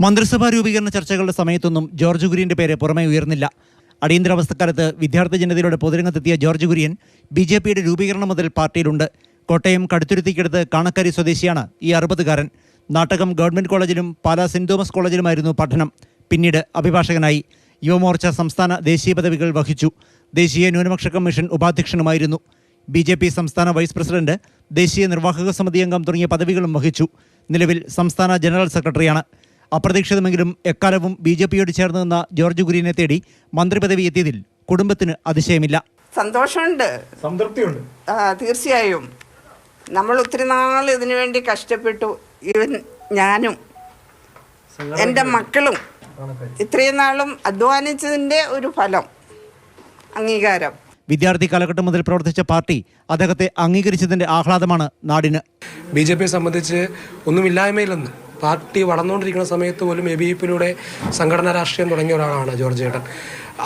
മന്ത്രിസഭാ രൂപീകരണ ചർച്ചകളുടെ സമയത്തൊന്നും ജോർജ് കുര്യന്റെ പേര് പുറമേ ഉയർന്നില്ല. അടിയന്തരാവസ്ഥക്കാലത്ത് വിദ്യാർത്ഥി ജനതയിലൂടെ പൊതുരംഗത്തെത്തിയ ജോർജ് കുര്യൻ ബി ജെ പിയുടെ രൂപീകരണം മുതൽ പാർട്ടിയിലുണ്ട്. കോട്ടയം കടുത്തുരുത്തിക്കടുത്ത് കാണക്കാരി സ്വദേശിയാണ് ഈ അറുപതുകാരൻ. നാട്ടകം ഗവൺമെന്റ് കോളേജിലും പാലാ സെന്റ് തോമസ് കോളേജിലുമായിരുന്നു പഠനം. പിന്നീട് അഭിഭാഷകനായി. യുവമോർച്ച സംസ്ഥാന ദേശീയ പദവികൾ വഹിച്ചു. ദേശീയ ന്യൂനപക്ഷ കമ്മീഷൻ ഉപാധ്യക്ഷനുമായിരുന്നു. ബി ജെ പി സംസ്ഥാന വൈസ് പ്രസിഡന്റ് ദേശീയ നിർവാഹക സമിതി അംഗം തുടങ്ങിയ പദവികളും വഹിച്ചു. നിലവിൽ സംസ്ഥാന ജനറൽ സെക്രട്ടറിയാണ്. അപ്രതീക്ഷിതമെങ്കിലും എക്കാലവും ബി ജെ പിയോട് ചേർന്ന് നിന്ന ജോർജ് കുര്യനെ തേടി മന്ത്രിപദവി എത്തിയതിൽ കുടുംബത്തിന് അതിശയമില്ല. സന്തോഷമുണ്ട്. സംതൃപ്തിയുണ്ട്. ആ, തീർച്ചയായും. നമ്മൾ ഒത്തിരി നാൾ ഇതിനു വേണ്ടി കഷ്ടപ്പെട്ടു. ഇവൻ ഞാനും. എന്റെ മക്കളും. ഇത്രയും നാളും അധ്വാനിച്ചതിന്റെ ഒരു ഫലം. അംഗീകാരം. വിദ്യാർത്ഥി കാലഘട്ടം മുതൽ പ്രവർത്തിച്ച പാർട്ടി അദ്ദേഹത്തെ അംഗീകരിച്ചതിന്റെ ആഹ്ലാദമാണ് നാടിന്. ബി ജെ പിയെ സംബന്ധിച്ച് ഒന്നുമില്ലായ്മയിലൊന്ന് പാർട്ടി വളർന്നുകൊണ്ടിരിക്കുന്ന സമയത്ത് പോലും എ ബി പിയിലൂടെ സംഘടനാ രാഷ്ട്രീയം തുടങ്ങിയ ഒരാളാണ് ജോർജ് ചേട്ടൻ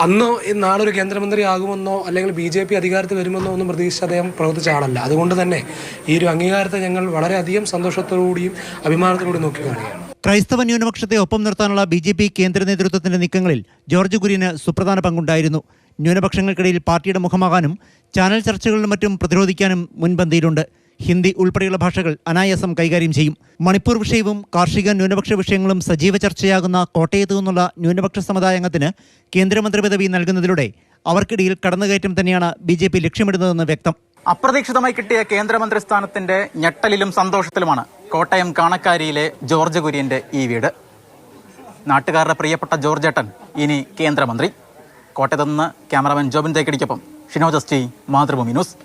അന്നോ നാളൊരു കേന്ദ്രമന്ത്രി ആകുമെന്നോ അല്ലെങ്കിൽ ബി ജെ പി അധികാരത്തിൽ വരുമെന്നോ ഒന്നും പ്രതീക്ഷിച്ച് അദ്ദേഹം പ്രവർത്തിച്ച ആളല്ല. അതുകൊണ്ട് തന്നെ ഈ ഒരു അംഗീകാരത്തെ ഞങ്ങൾ വളരെയധികം സന്തോഷത്തോടുകൂടിയും അഭിമാനത്തോടുകൂടി നോക്കിക്കാണുകയാണ്. ക്രൈസ്തവ ന്യൂനപക്ഷത്തെ ഒപ്പം നിർത്താനുള്ള ബി ജെ പി കേന്ദ്ര നേതൃത്വത്തിന്റെ നീക്കങ്ങളിൽ ജോർജ് കുര്യന് സുപ്രധാന പങ്കുണ്ടായിരുന്നു. ന്യൂനപക്ഷങ്ങൾക്കിടയിൽ പാർട്ടിയുടെ മുഖമാകാനും ചാനൽ ചർച്ചകളിലും മറ്റും പ്രതിരോധിക്കാനും മുൻപന്തിയിലുണ്ട്. ഹിന്ദി ഉൾപ്പെടെയുള്ള ഭാഷകൾ അനായാസം കൈകാര്യം ചെയ്യും. മണിപ്പൂർ വിഷയവും കാർഷിക ന്യൂനപക്ഷ വിഷയങ്ങളും സജീവ ചർച്ചയാകുന്ന കോട്ടയത്തു നിന്നുള്ള ന്യൂനപക്ഷ സമുദായ അംഗത്തിന് കേന്ദ്രമന്ത്രി പദവി നൽകുന്നതിലൂടെ അവർക്കിടയിൽ കടന്നുകയറ്റം തന്നെയാണ് ബി ജെ പി ലക്ഷ്യമിടുന്നതെന്ന് വ്യക്തം. അപ്രതീക്ഷിതമായി കിട്ടിയ കേന്ദ്രമന്ത്രി സ്ഥാനത്തിന്റെ ഞെട്ടലിലും സന്തോഷത്തിലുമാണ് കോട്ടയം കാണക്കാരിയിലെ ജോർജ് കുര്യന്റെ ഈ വീട്. നാട്ടുകാരുടെ പ്രിയപ്പെട്ട ജോർജ് ഏട്ടൻ ഇനി കേന്ദ്രമന്ത്രി. കോട്ടയത്ത് നിന്ന് ക്യാമറാമാൻ ജോബിൻ തേക്കടിക്കൊപ്പം. ഷിനോജസ്റ്റി മാതൃഭൂമി ന്യൂസ്.